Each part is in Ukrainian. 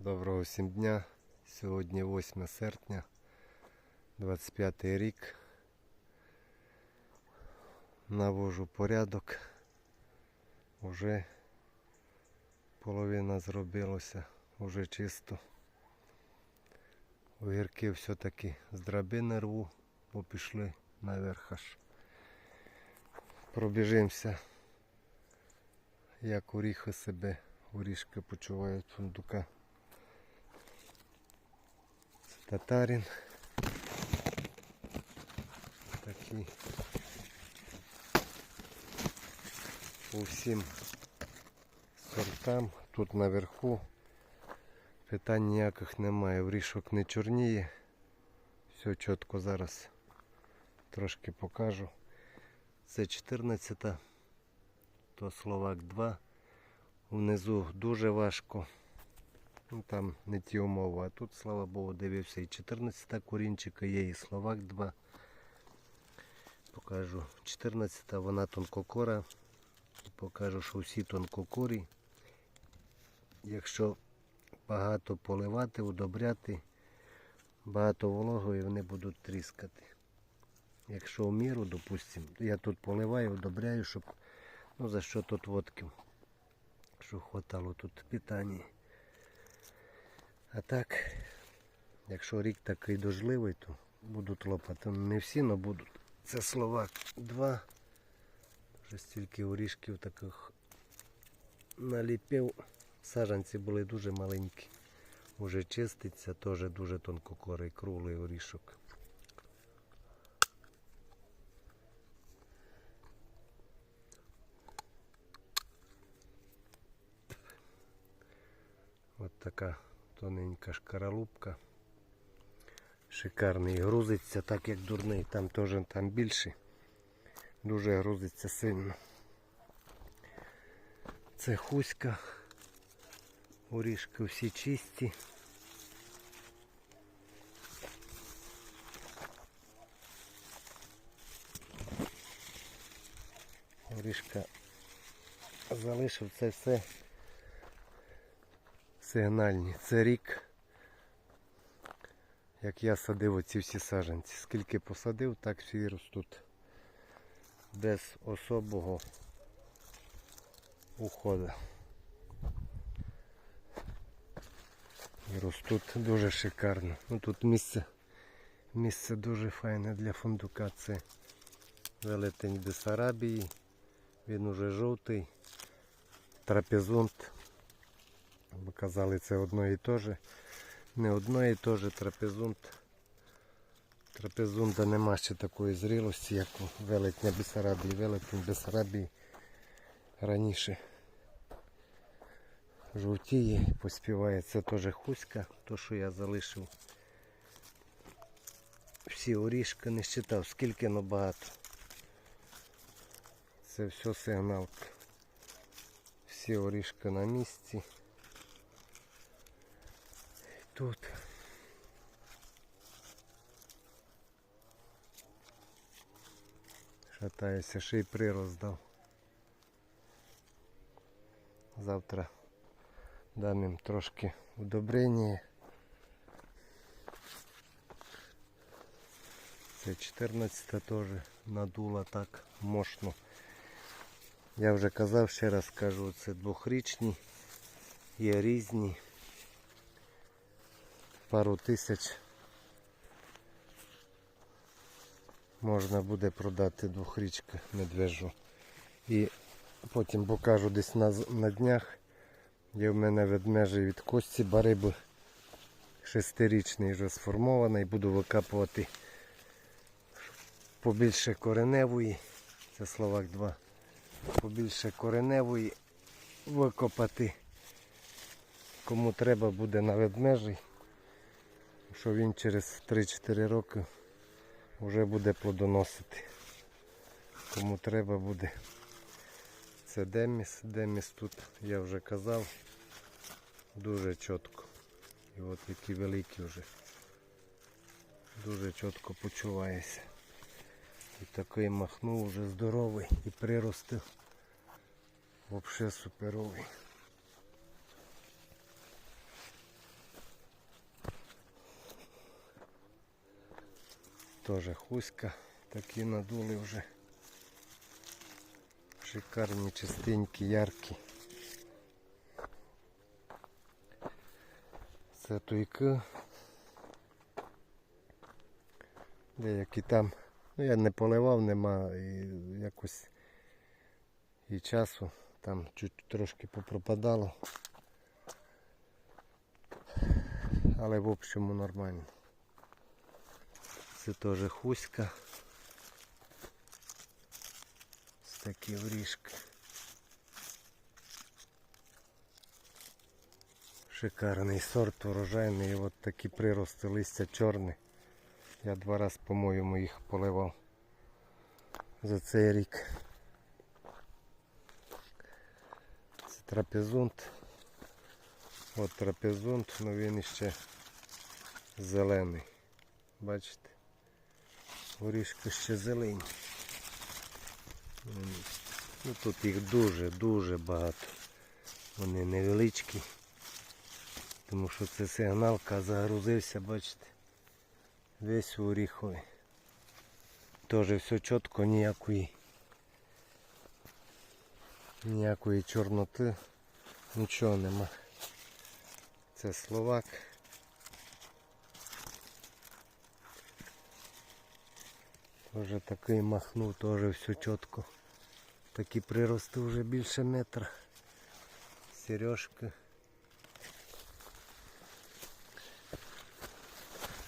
Доброго всім дня. Сьогодні 8 серпня, 25 рік. Навожу порядок. Уже половина зробилося, уже чисто. Огірки все-таки з драбини рву, бо пішли наверх аж. Пробіжимося, як оріхи себе, орішки почувають фундука. Татарин. Такі. По всім сортам. Тут наверху питань ніяких немає. Врішок не чорніє. Все чітко зараз трошки покажу. Це 14, то Словак 2. Внизу дуже важко. Ну, там не ті умови, а тут, слава Богу, дивився і 14 корінчика є, і Словак 2. Покажу 14 вона тонкокора. Покажу, що всі тонкокорі. Якщо багато поливати, удобряти, багато вологої вони будуть тріскати. Якщо в міру, допустимо, я тут поливаю, удобряю, щоб ну, за що тут водків, щоб хватало тут питання. А так, якщо рік такий дождливий, то будуть лопати. Не всі, але будуть. Це Словак 2. Вже стільки орішків таких наліпив. Сажанці були дуже маленькі. Уже чиститься, теж дуже тонкокорий, круглий орішок. От така тоненька шкаралупка. Шикарний грузиться, так як дурний, там теж там більше. Дуже грузиться сильно. Це хуська. Орішки всі чисті. Орішка залишив це все сигнальні. Це рік, як я садив оці всі саджанці. Скільки посадив, так всі ростуть. Без особого уходу. І ростуть дуже шикарно. Ну тут місце, місце дуже файне для фундука. Це велетень Бесарабії. Він уже жовтий. Трапезунт. Бо казали це одно і те же. Не одно і те же трапезунт. Трапезунда нема ще такої зрілості, як у велетня Бесарабії. Велетень Бесарабії раніше жовтіє, поспіває. Це теж хуська, то що я залишив. Всі орішки не считав, скільки но багато. Це все сигналка. Всі орішки на місці. Тут. Шатаюся, ще й прирост дав. Завтра дам їм трошки удобрення. Це 14 теж надула так мощно. Я вже казав, ще раз кажу, це двохрічні, є різні. Пару тисяч можна буде продати двохрічка медвежу. І потім покажу десь на, на днях. Є в мене ведмежий від кості бариби шестирічний вже сформований. Буду викапувати побільше кореневої. Це Словак 2. Побільше кореневої викопати. Кому треба буде на ведмежий, що він через 3-4 роки вже буде плодоносити. Кому треба буде. Це Деміс. Деміс тут, я вже казав, дуже чітко. І от які великі вже. Дуже чітко почувається. І такий махнув вже здоровий і приростив. Взагалі суперовий. Теж хуська. Такі надули вже. Шикарні, чистенькі, яркі. Це туйки. Деякі там. Ну я не поливав, нема і якось і часу. Там чуть трошки попропадало. Але в общому нормально. Це теж хуська. Ось такі вріжки. Шикарний сорт урожайний. І от такі прирости листя чорне. Я два рази, по-моєму, їх поливав за цей рік. Це трапезунт. От трапезунт, але він іще зелений. Бачите? Горішки ще зелені. Ну, тут їх дуже-дуже багато. Вони невеличкі. Тому що це сигналка загрузився, бачите. Весь у оріховий. Теж все чітко, ніякої ніякої чорноти, нічого нема. Це словак. Тоже такий махнув, теж все чітко. Такі прирости вже більше метра. Сережки.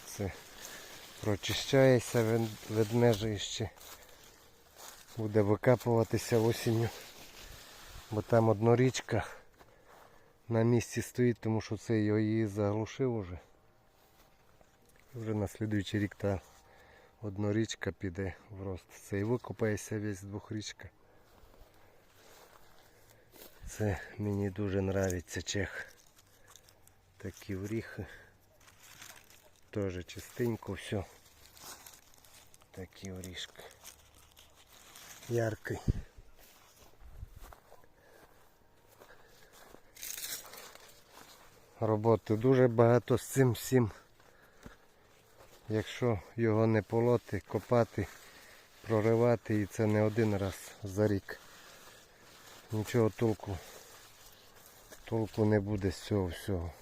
Це прочищається вед- ведмежий ще. Буде викапуватися осінню. Бо там однорічка на місці стоїть, тому що це її заглушив уже. Вже на слідуючий рік та однорічка піде в рост. Це і викопається весь двохрічка. Це мені дуже подобається чех. Такі оріхи. Теж чистенько все. Такі орішки. Яркий. Роботи дуже багато з цим всім. Якщо його не полоти, копати, проривати і це не один раз за рік. Нічого толку, толку не буде з цього всього.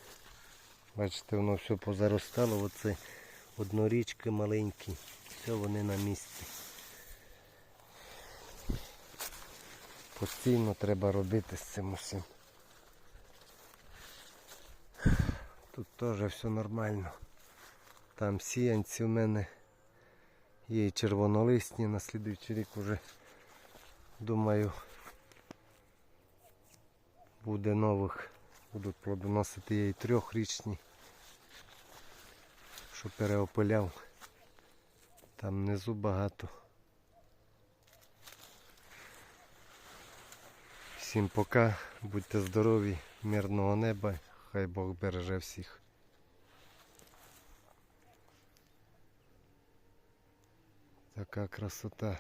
Бачите, воно все позаростало, оце однорічки маленькі, все вони на місці. Постійно треба робити з цим усім. Тут теж все нормально. Там сіянці в мене є і червонолисні, на слідуючий рік уже думаю буде нових. Будуть плодоносити є і трьохрічні, що переопиляв. Там внизу багато. Всім пока, будьте здорові, мирного неба, хай Бог береже всіх. Така красота.